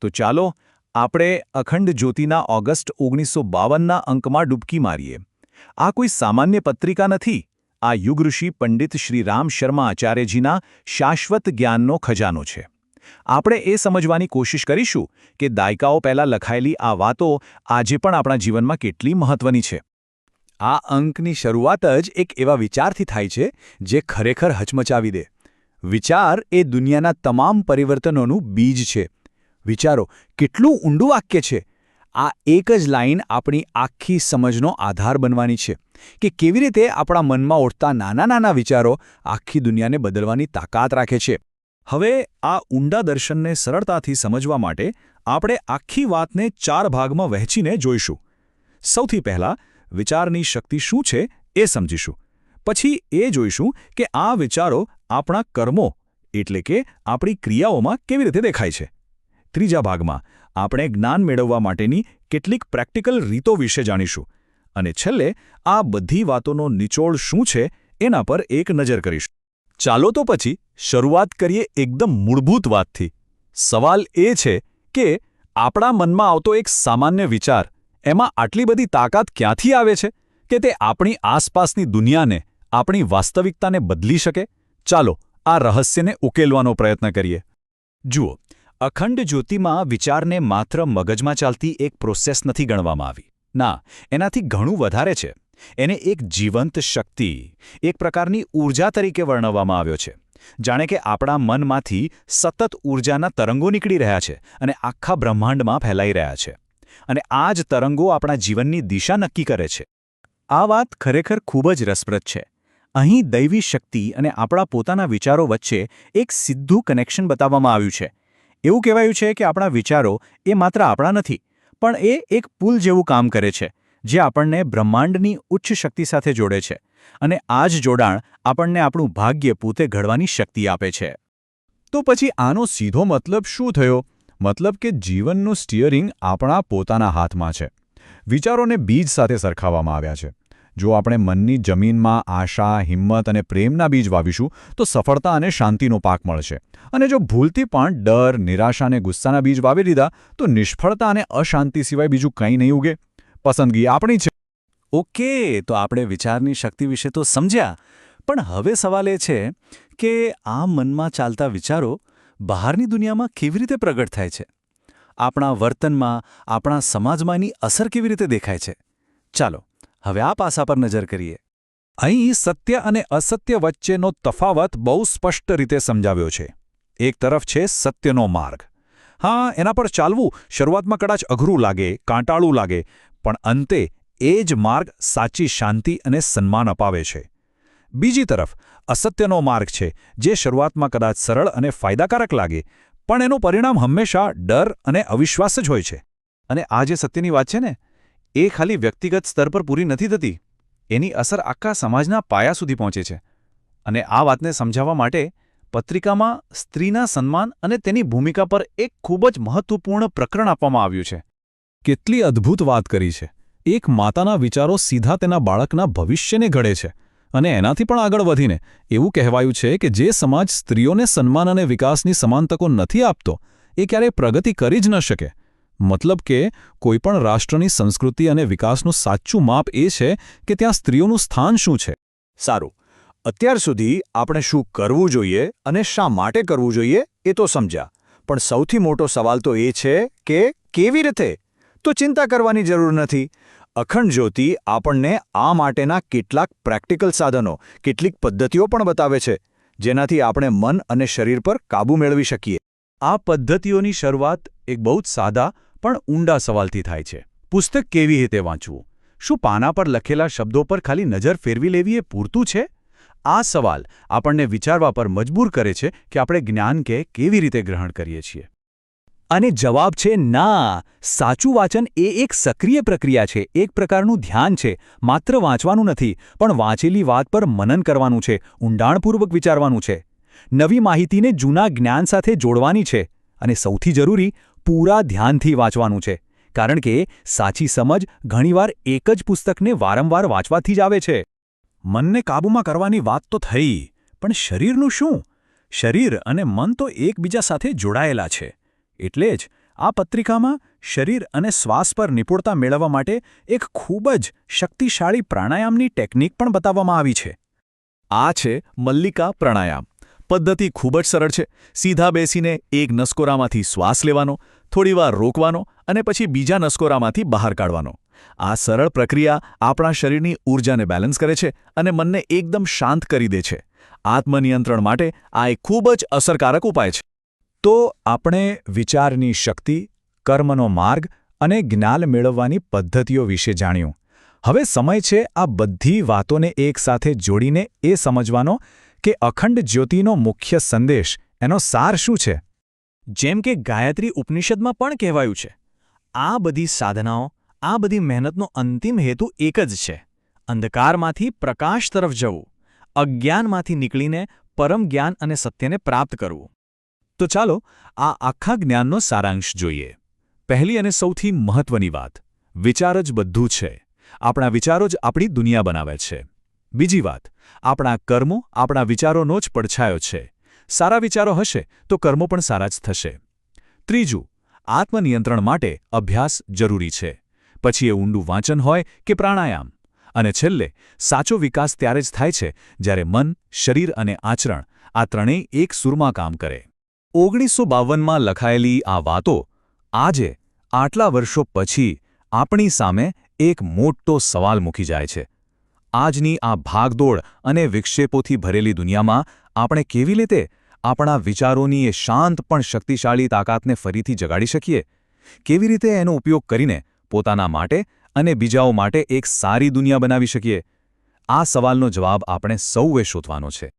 તો ચાલો આપણે અખંડ જ્યોતિના ઓગસ્ટ ઓગણીસો બાવનના અંકમાં ડૂબકી મારીએ. આ કોઈ સામાન્ય પત્રિકા નથી. આ યુગઋષિ પંડિત શ્રી રામ શર્મા આચાર્યજીના શાશ્વત જ્ઞાનનો ખજાનો છે. આપણે એ સમજવાની કોશિશ કરીશું કે દાયકાઓ પહેલાં લખાયેલી આ વાતો આજે પણ આપણા જીવનમાં કેટલી મહત્વની છે. આ અંકની શરૂઆત જ એક એવા વિચારથી થાય છે જે ખરેખર હચમચાવી દે. વિચાર એ દુનિયાના તમામ પરિવર્તનોનું બીજ છે. વિચારો, કેટલું ઊંડું વાક્ય છે. આ એક જ લાઈન આપણી આખી સમજનો આધાર બનવાની છે કે કેવી રીતે આપણા મનમાં ઉઠતા નાના નાના વિચારો આખી દુનિયાને બદલવાની તાકાત રાખે છે. હવે આ ઊંડા દર્શનને સરળતાથી સમજવા માટે આપણે આખી વાતને ચાર ભાગમાં વહેંચીને જોઈશું. સૌથી પહેલાં, વિચારની શક્તિ શું છે એ સમજીશું. પછી એ જોઈશું કે આ વિચારો આપણા કર્મો, એટલે કે આપણી ક્રિયાઓમાં કેવી રીતે દેખાય છે. ત્રીજા ભાગમાં આપણે જ્ઞાન મેળવવા માટેની કેટલીક પ્રેક્ટિકલ રીતો વિશે જાણીશું. અને છેલ્લે આ બધી વાતોનો નિચોડ શું છે એના પર એક નજર કરીશું. ચાલો તો પછી શરૂઆત કરીએ એકદમ મૂળભૂત વાતથી. સવાલ એ છે કે આપણા મનમાં આવતો એક સામાન્ય વિચાર એમાં આટલી બધી તાકાત ક્યાંથી આવે છે? કે તે આપણી આસપાસની દુનિયાને, આપણી વાસ્તવિકતાને બદલી શકે? ચાલો આ રહસ્યને ઉકેલવાનો પ્રયત્ન કરીએ. જુઓ અખંડ જ્યોતિમાં વિચારને માત્ર મગજમાં ચાલતી એક પ્રોસેસ નથી ગણવામાં આવી. ના, એનાથી ઘણું વધારે છે. એને એક જીવંત શક્તિ, એક પ્રકારની ઊર્જા તરીકે વર્ણવવામાં આવ્યો છે. જાણે કે આપણા મનમાંથી સતત ઊર્જાના તરંગો નીકળી રહ્યા છે અને આખા બ્રહ્માંડમાં ફેલાઈ રહ્યા છે. અને આ જ તરંગો આપણા જીવનની દિશા નક્કી કરે છે. આ વાત ખરેખર ખૂબ જ રસપ્રદ છે. અહીં દૈવી શક્તિ અને આપણા પોતાના વિચારો વચ્ચે એક સીધું કનેક્શન બતાવવામાં આવ્યું છે. એવું કહેવાયું છે કે આપણા વિચારો એ માત્ર આપણા નથી, પણ એ એક પુલ જેવું કામ કરે છે, જે આપણને બ્રહ્માંડની ઉચ્ચ શક્તિ સાથે જોડે છે અને આ જ જોડાણ આપણને આપણું ભાગ્ય પોતે ઘડવાની શક્તિ આપે છે. તો પછી આનો સીધો મતલબ શું થયો? મતલબ કે જીવનનું સ્ટિયરિંગ આપણા પોતાના હાથમાં છે. વિચારોને બીજ સાથે સરખાવવામાં આવ્યા છે. જો આપણે મનની જમીનમાં આશા, હિંમત અને પ્રેમના બીજ વાવીશું, તો સફળતા અને શાંતિનો પાક મળશે. અને જો ભૂલથી પણ ડર, નિરાશા અને ગુસ્સાના બીજ વાવી દીધા, તો નિષ્ફળતા અને અશાંતિ સિવાય બીજું કંઈ નહીં ઉગે. પસંદગી આપણી છે. ઓકે, તો આપણે વિચારની શક્તિ વિશે તો સમજ્યા. પણ હવે સવાલ એ છે કે આ મનમાં ચાલતા વિચારો બહારની દુનિયામાં કેવી રીતે પ્રગટ થાય છે? આપણા વર્તનમાં, આપણા સમાજમાં એની અસર કેવી રીતે દેખાય છે? ચાલો હવે આ પાસા પર નજર કરીએ. અહીં સત્ય અને અસત્ય વચ્ચેનો તફાવત બહુ સ્પષ્ટ રીતે સમજાવ્યો છે. એક તરફ છે સત્યનો માર્ગ. હા, એના પર ચાલવું શરૂઆતમાં કદાચ અઘરું લાગે, કાંટાળું લાગે, પણ અંતે એ જ માર્ગ સાચી શાંતિ અને સન્માન અપાવે છે. બીજી તરફ, અસત્યનો માર્ગ છે, જે શરૂઆતમાં કદાચ સરળ અને ફાયદાકારક લાગે, પણ એનું પરિણામ હંમેશા ડર અને અવિશ્વાસ જ હોય છે. અને આ જે સત્યની વાત છે ને એ ખાલી વ્યક્તિગત સ્તર પર પૂરી નથી થતી. એની અસર આખા સમાજના પાયા સુધી પહોંચે છે. અને આ વાતને સમજાવવા માટે પત્રિકામાં સ્ત્રીના સન્માન અને તેની ભૂમિકા પર એક ખૂબ જ મહત્વપૂર્ણ પ્રકરણ આપવામાં આવ્યું છે. કેટલી અદ્ભુત વાત કરી છે. એક માતાના વિચારો સીધા તેના બાળકના ભવિષ્યને ઘડે છે. અને એનાથી પણ આગળ વધીને એવું કહેવાયું છે કે જે સમાજ સ્ત્રીઓને સન્માન અને વિકાસની સમાન તકો નથી આપતો, એ ક્યારેય પ્રગતિ કરી જ ન શકે. મતલબ કે કોઈપણ રાષ્ટ્રની સંસ્કૃતિ અને વિકાસનું સાચું માપ એ છે કે ત્યાં સ્ત્રીઓનું સ્થાન શું છે. સારું. અત્યાર સુધી આપણે શું કરવું જોઈએ અને શા માટે કરવું જોઈએ એ તો સમજ્યા. પણ સૌથી મોટો સવાલ તો એ છે કે કેવી રીતે? તો ચિંતા કરવાની જરૂર નથી. અખંડ જ્યોતિ આપણને આ માટેના કેટલાક પ્રેક્ટિકલ સાધનો, કેટલીક પદ્ધતિઓ પણ બતાવે છે, જેનાથી આપણે મન અને શરીર પર કાબૂ મેળવી શકીએ. આ પદ્ધતિઓની શરૂઆત એક બહુ જ સાદા પણ ઊંડા સવાલથી થાય છે. પુસ્તક કેવી રીતે વાંચવું? શું પાના પર લખેલા શબ્દો પર ખાલી નજર ફેરવી લેવી એ પૂરતું છે? આ સવાલ આપણને વિચારવા પર મજબૂર કરે છે કે આપણે જ્ઞાન કે કેવી રીતે ગ્રહણ કરીએ છીએ. અને જવાબ છે ના. સાચું વાંચન એ એક સક્રિય પ્રક્રિયા છે. એક પ્રકારનું ધ્યાન છે. માત્ર વાંચવાનું નથી, પણ વાંચેલી વાત પર મનન કરવાનું છે, ઊંડાણપૂર્વક વિચારવાનું છે. નવી માહિતીને જૂના જ્ઞાન સાથે જોડવાની છે. અને સૌથી જરૂરી પૂરા ધ્યાનથી વાંચવાનું છે, કારણ કે સાચી સમજ ઘણીવાર એક જ પુસ્તકને વારંવાર વાંચવાથી જ આવે છે. મનને કાબૂમાં કરવાની વાત તો થઈ, પણ શરીરનું શું? શરીર અને મન તો એકબીજા સાથે જોડાયેલા છે. એટલે જ આ પત્રિકામાં શરીર અને શ્વાસ પર નિપુણતા મેળવવા માટે એક ખૂબ જ શક્તિશાળી પ્રાણાયામની ટેકનિક પણ બતાવવામાં આવી છે. આ છે મલ્લિકા પ્રાણાયામ. પદ્ધતિ ખૂબ જ સરળ છે. સીધા બેસીને એક નસકોરામાંથી શ્વાસ લેવાનો, થોડીવાર રોકવાનો અને પછી બીજા નસકોરામાંથી બહાર કાઢવાનો. આ સરળ પ્રક્રિયા આપણા શરીરની ઊર્જાને બેલેન્સ કરે છે અને મનને એકદમ શાંત કરી દે છે. આત્મનિયંત્રણ માટે આ એક ખૂબ જ અસરકારક ઉપાય છે. તો આપણે વિચારની શક્તિ, કર્મનો માર્ગ અને જ્ઞાન મેળવવાની પદ્ધતિઓ વિશે જાણ્યું. હવે સમય છે આ બધી વાતોને એકસાથે જોડીને એ સમજવાનો કે અખંડ જ્યોતિનો મુખ્ય સંદેશ, એનો સાર શું છે? જેમ કે ગાયત્રી ઉપનિષદમાં પણ કહેવાયું છે, આ બધી સાધનાઓ, આ બધી મહેનતનો અંતિમ હેતુ એક જ છે, અંધકારમાંથી પ્રકાશ તરફ જવું, અજ્ઞાનમાંથી નીકળીને પરમ જ્ઞાન અને સત્યને પ્રાપ્ત કરવું. તો ચાલો આ આખા જ્ઞાનનો સારાંશ જોઈએ. પહેલી અને સૌથી મહત્વની વાત, વિચાર જ બધું છે. આપણા વિચારો જ આપણી દુનિયા બનાવે છે. બીજી વાત, આપણા કર્મો આપણા વિચારોનો જ પડછાયો છે. સારા વિચારો હશે તો કર્મો પણ સારા જ થશે. ત્રીજું, આત્મનિયંત્રણ માટે અભ્યાસ જરૂરી છે. પછી એ ઊંડું વાંચન હોય કે પ્રાણાયામ. અને છેલ્લે, સાચો વિકાસ ત્યારે જ થાય છે જ્યારે મન, શરીર અને આચરણ આ ત્રણેય એક સુરમાં કામ કરે. ઓગણીસો બાવનમાં લખાયેલી આ વાતો આજે, આટલા વર્ષો પછી, આપણી સામે એક મોટો સવાલ મૂકી જાય છે. આજની આ ભાગદોડ અને વિક્ષેપોથી ભરેલી દુનિયામાં આપણે કેવી રીતે આપણા વિચારોની એ શાંત પણ શક્તિશાળી તાકાતને ફરીથી જગાડી શકીએ? કેવી રીતે એનો ઉપયોગ કરીને પોતાના માટે અને બીજાઓ માટે એક સારી દુનિયા બનાવી શકીએ? આ સવાલનો જવાબ આપણે સૌએ શોધવાનો છે.